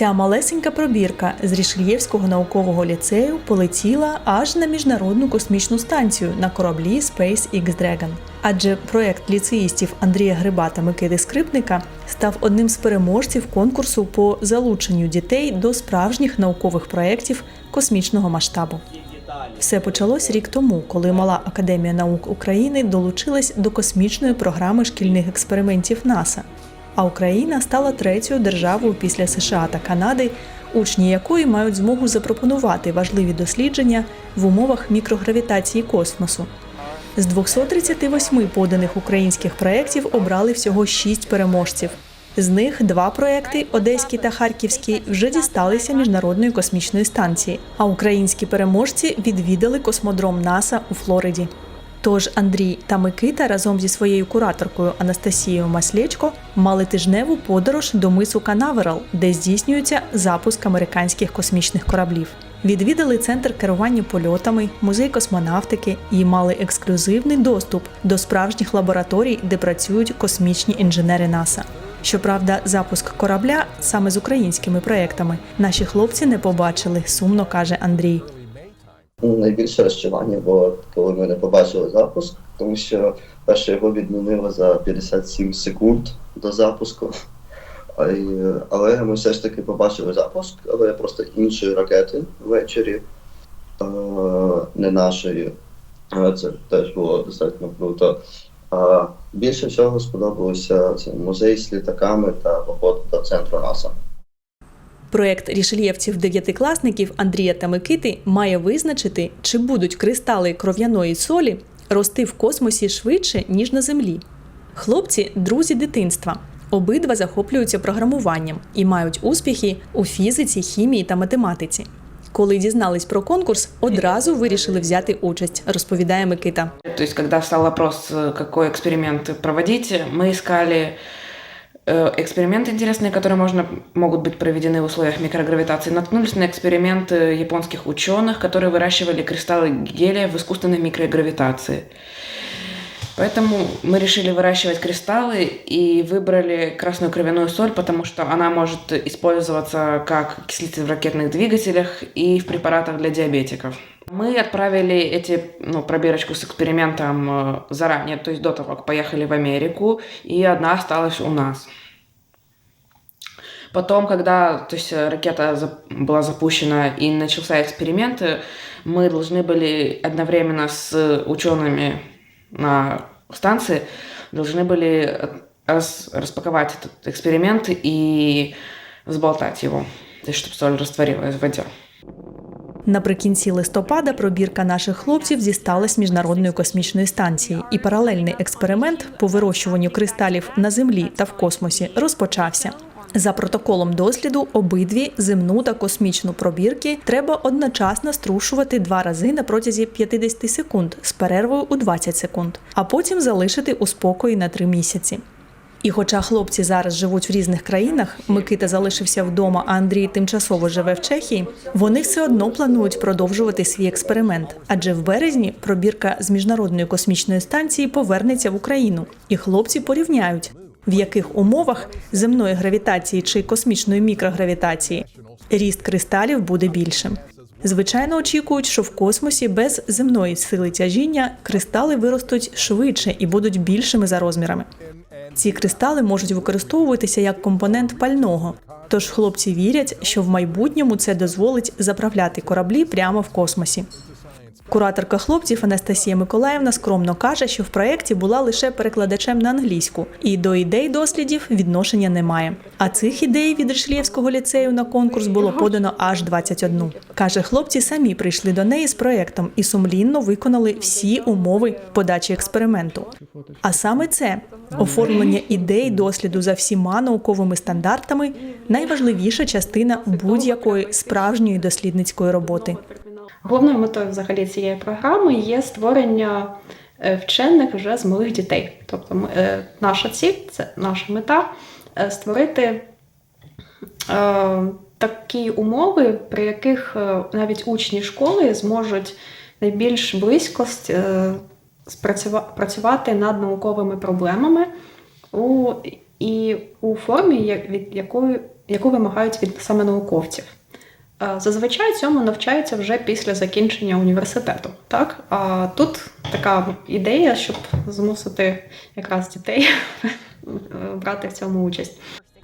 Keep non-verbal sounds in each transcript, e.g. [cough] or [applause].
Ця малесенька пробірка з Рішельєвського наукового ліцею полетіла аж на міжнародну космічну станцію на кораблі SpaceX Dragon. Адже проект ліцеїстів Андрія Гриба та Микити Скрипника став одним з переможців конкурсу по залученню дітей до справжніх наукових проєктів космічного масштабу. Все почалось рік тому, коли мала Академія наук України долучилась до космічної програми шкільних експериментів НАСА. А Україна стала третьою державою після США та Канади, учні якої мають змогу запропонувати важливі дослідження в умовах мікрогравітації космосу. З 238 поданих українських проєктів обрали всього 6 переможців. З них два проекти Одеський та Харківський вже дісталися міжнародної космічної станції, а українські переможці відвідали космодром НАСА у Флориді. Тож Андрій та Микита разом зі своєю кураторкою Анастасією Маслєчко мали тижневу подорож до мису Канаверал, де здійснюється запуск американських космічних кораблів. Відвідали центр керування польотами, музей космонавтики і мали ексклюзивний доступ до справжніх лабораторій, де працюють космічні інженери НАСА. Щоправда, запуск корабля саме з українськими проектами наші хлопці не побачили, сумно каже Андрій. Найбільше розчарування було, коли ми не побачили запуск, тому що перше його відмінили за 57 секунд до запуску. Але ми все ж таки побачили запуск, але просто іншої ракети ввечері, не нашої. Це теж було достатньо круто. Більше всього сподобалося музей з літаками та поход до центру НАСА. Проєкт рішельєвців дев'ятикласників Андрія та Микити має визначити, чи будуть кристали кров'яної солі рости в космосі швидше, ніж на Землі. Хлопці друзі дитинства. Обидва захоплюються програмуванням і мають успіхи у фізиці, хімії та математиці. Коли дізнались про конкурс, одразу вирішили взяти участь, розповідає Микита. То есть, когда стал вопрос, э, какой эксперимент проводить, мы искали э, эксперименты интересные, которые можно, могут быть проведены в условиях микрогравитации. Наткнулись на эксперимент э, японских ученых, которые выращивали кристаллы гелия в искусственной микрогравитации. Поэтому мы решили выращивать кристаллы и выбрали красную кровяную соль, потому что она может использоваться как окислитель в ракетных двигателях и в препаратах для диабетиков. Мы отправили эти, ну, пробирочку с экспериментом э, заранее, то есть до того, как поехали в Америку, и одна осталась у нас. Потом, когда то есть, ракета была запущена и начался эксперимент, э, мы должны были одновременно с учеными на станции должны были э, раз- распаковать этот эксперимент и взболтать его, то есть чтобы соль растворилась в воде. Наприкінці листопада пробірка наших хлопців зісталась міжнародної космічної станції, і паралельний експеримент по вирощуванню кристалів на землі та в космосі розпочався. За протоколом досліду обидві земну та космічну пробірки треба одночасно струшувати два рази на протязі 50 секунд з перервою у 20 секунд, а потім залишити у спокої на три місяці. І хоча хлопці зараз живуть в різних країнах, Микита залишився вдома, а Андрій тимчасово живе в Чехії. Вони все одно планують продовжувати свій експеримент, адже в березні пробірка з міжнародної космічної станції повернеться в Україну, і хлопці порівняють, в яких умовах земної гравітації чи космічної мікрогравітації ріст кристалів буде більшим. Звичайно, очікують, що в космосі без земної сили тяжіння кристали виростуть швидше і будуть більшими за розмірами. Ці кристали можуть використовуватися як компонент пального. Тож хлопці вірять, що в майбутньому це дозволить заправляти кораблі прямо в космосі. Кураторка хлопців Анастасія Миколаївна скромно каже, що в проєкті була лише перекладачем на англійську, і до ідей дослідів відношення немає. А цих ідей від Рішлєвського ліцею на конкурс було подано аж 21. Каже, хлопці самі прийшли до неї з проєктом і сумлінно виконали всі умови подачі експерименту. А саме це оформлення ідей досліду за всіма науковими стандартами найважливіша частина будь-якої справжньої дослідницької роботи. Головною метою взагалі цієї програми є створення е, вчених вже з малих дітей. Тобто, е, наша ціль, це наша мета е, створити такі умови, при яких навіть учні школи зможуть найбільш близько працювати над науковими проблемами у, і у формі, як- від якої яку вимагають від саме науковців. Е, Зазвичай цьому навчаються вже після закінчення університету. Так? А тут така ідея, щоб змусити якраз дітей [laughs] брати в цьому участь.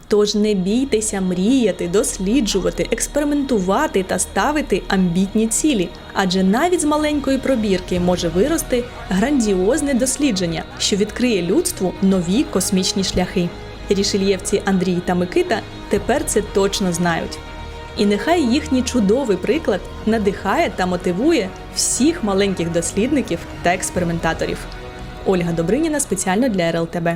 Тож не бійтеся мріяти, досліджувати, експериментувати та ставити амбітні цілі, адже навіть з маленької пробірки може вирости грандіозне дослідження, що відкриє людству нові космічні шляхи. Рішельєвці Андрій та Микита тепер це точно знають. І нехай їхній чудовий приклад надихає та мотивує всіх маленьких дослідників та експериментаторів. Ольга Добриніна спеціально для РЛТБ.